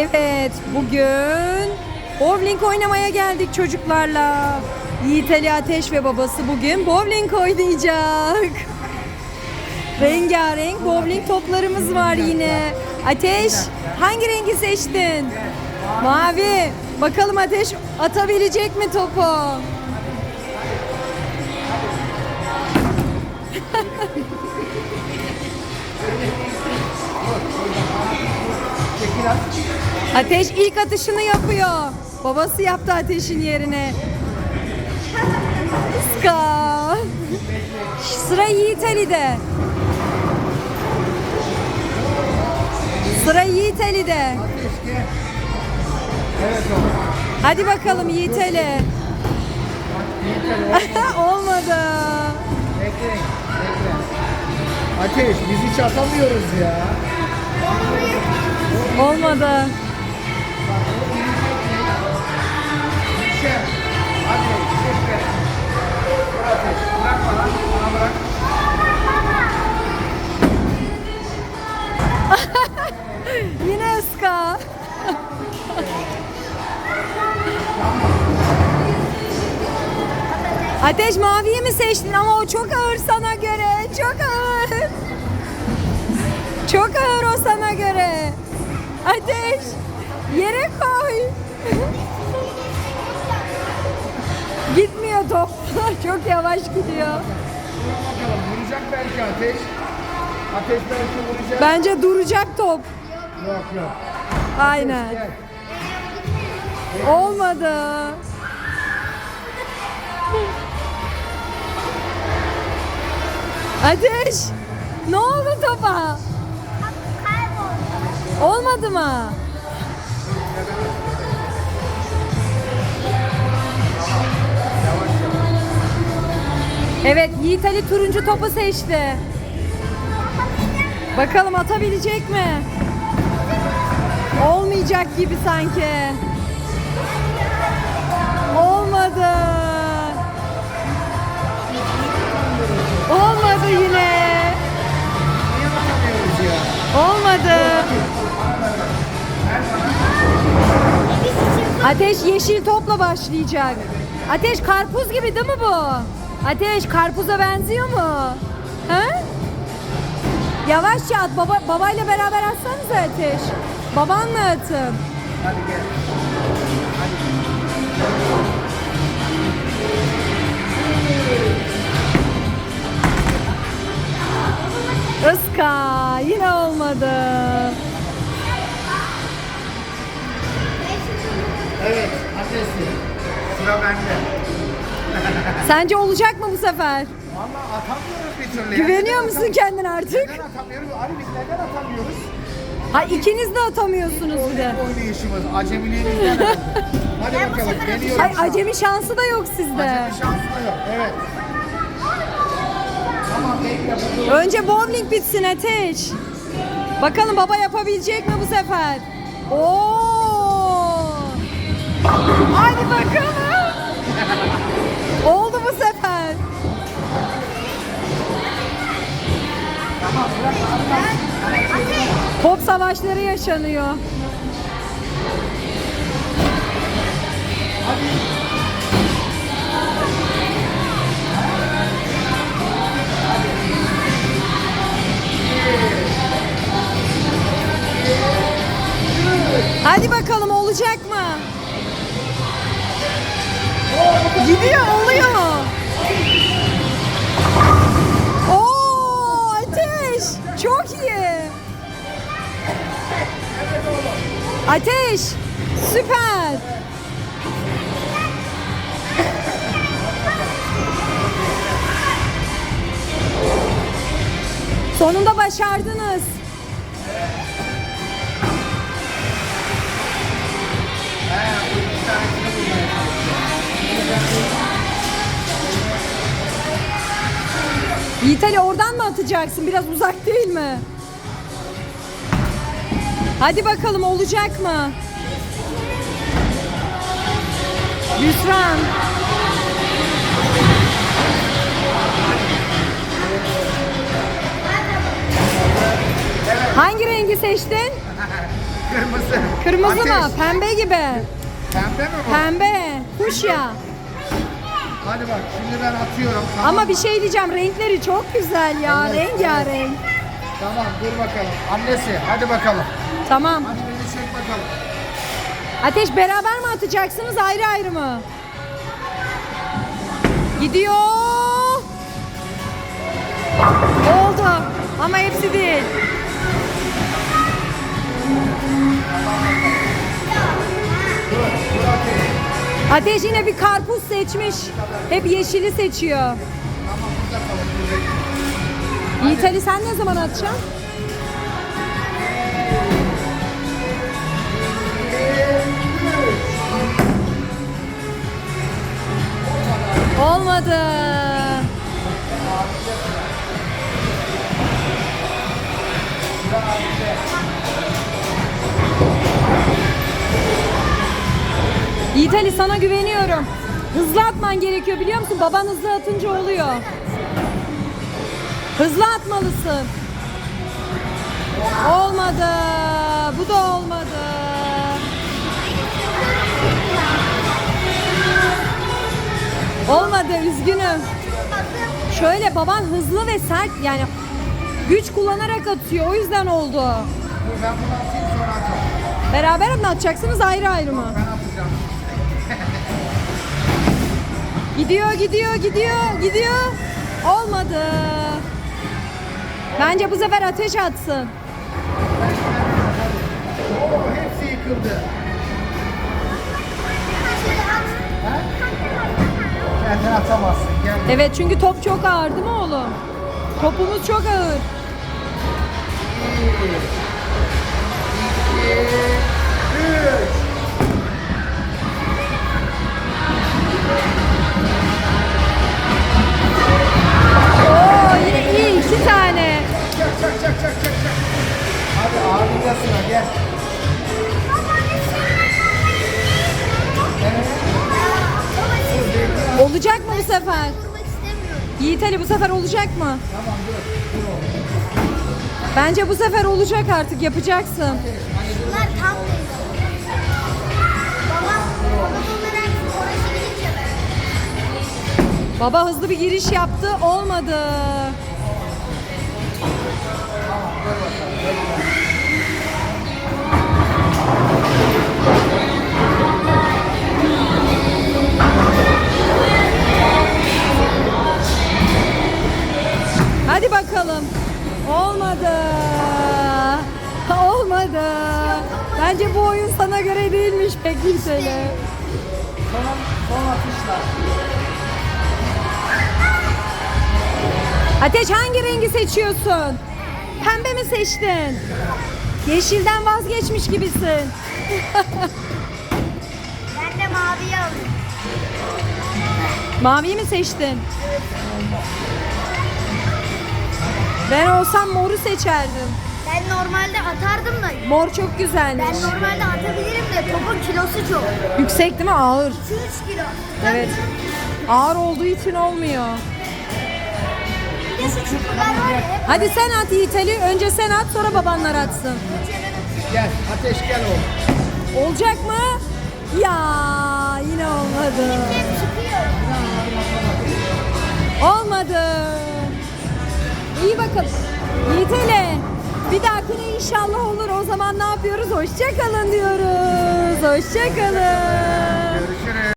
Evet, bugün bowling oynamaya geldik çocuklarla. Yiğit Ali Ateş ve babası bugün bowling oynayacak. Rengarenk bowling toplarımız var yine. Ateş, hangi rengi seçtin? Mavi. Bakalım Ateş atabilecek mi topu? Ateş ilk atışını yapıyor. Babası yaptı ateşin yerine. Ska. Sıra Yiğit Ali'de. Sıra Yiğit Ali'de. Hadi bakalım Yiğit Ali. Olmadı. Bekleyin. Ateş, biz hiç atamıyoruz ya. Olmadı. Şer. Hadi. Yine ıska. Ateş maviyi mi seçtin ama o çok ağır sana göre. Çok ağır. Çok ağır o sana göre. Ateş yere koy. Gitmiyor top. çok yavaş gidiyor. Bakalım, vuracak belki ateş. Ateş belki vuracak. Bence duracak top. Yok yok. Aynen. Gel. Olmadı. Ateş. Ne oldu topa? Olmadı mı? Evet Yiğit Ali turuncu topu seçti. Bakalım atabilecek mi? Olmayacak gibi sanki. Olmadı. Olmadı yine. Olmadı. Ateş yeşil topla başlayacak. Ateş karpuz gibi değil mi bu? Ateş karpuza benziyor mu? Ha? Yavaşça at. Baba, babayla beraber atsanıza Ateş. Babanla atın. Hadi gel. Iska Sence olacak mı bu sefer? Valla atamıyoruz bir türlü. Güveniyor Neden musun kendine artık? Neden atamıyoruz? Ali biz neden atamıyoruz? Ha ikiniz de atamıyorsunuz bir de. Oynayışımız, acemiliğimizden herhalde. Hadi bakalım, geliyorum. Ay acemi şansı da yok sizde. Acemi şansı da yok, evet. Tamam, bekle. burada. Önce bowling bitsin Ateş. Bakalım baba yapabilecek mi bu sefer? Oo! Hadi bakalım. Top savaşları yaşanıyor. Hadi bakalım olacak mı? Gidiyor oluyor. Ateş süper. Sonunda başardınız. Yiğit Ali oradan mı atacaksın? Biraz uzak değil mi? Hadi bakalım olacak mı? Yusran. Hangi rengi seçtin? kırmızı. Kırmızı Ateş. mı? Pembe gibi. Pembe mi bu? Pembe. Kuşya. Hadi bak şimdi ben atıyorum. Tamam. Ama bir şey diyeceğim. Renkleri çok güzel ya. Evet, Rengarenk. Tamam dur bakalım. Annesi hadi bakalım. Tamam. Hadi beni çek bakalım. Ateş beraber mi atacaksınız ayrı ayrı mı? Gidiyor. Oldu. Ama hepsi değil. Ateş yine bir karpuz seçmiş. Hep yeşili seçiyor. Yiğit sen ne zaman atacaksın? Olmadı. Yiğit Ali sana güveniyorum. Hızlı atman gerekiyor biliyor musun? Baban hızlı atınca oluyor. Hızlı atmalısın. Olmadı. Bu da olmadı. Olmadı üzgünüm. Şöyle baban hızlı ve sert yani güç kullanarak atıyor o yüzden oldu. Ben bunu atayım sonra. Beraber mi atacaksınız ayrı ayrı mı? Ben atacağım. Gidiyor gidiyor gidiyor gidiyor. Olmadı. Bence bu sefer ateş atsın. Oo hepsi yıkıldı. Atamazsın. Evet çünkü top çok ağır değil mi oğlum? Topumuz çok ağır. İki, bu sefer? Yiğit Ali bu sefer olacak mı? Tamam dur. Bence bu sefer olacak artık yapacaksın. Bunlar tam. Baba hızlı bir giriş yaptı olmadı. Olmadı. Bence bu oyun sana göre değilmiş pek kimseyle. Son, son atışlar. Ateş hangi rengi seçiyorsun? Pembe mi seçtin? Yeşilden vazgeçmiş gibisin. Ben de maviyi alayım. Maviyi mi seçtin? Ben olsam moru seçerdim. Ben normalde atardım da. Mor çok güzelmiş. Ben normalde atabilirim de topun kilosu çok. Yüksek değil mi? Ağır. 2-3 kilo. Evet. Ağır olduğu için olmuyor. Bir de şu çukurlar var ya hep Hadi sen at Yiğit Ali. Önce sen at sonra babanlar atsın. Gel ateş gel oğlum. Olacak mı? Ya yine olmadı. hep çıkıyor. Olmadı. İyi bakalım. Yiğit Ali. Bir dahaki dahakine inşallah olur. O zaman ne yapıyoruz? Hoşçakalın diyoruz. Hoşçakalın. Görüşürüz.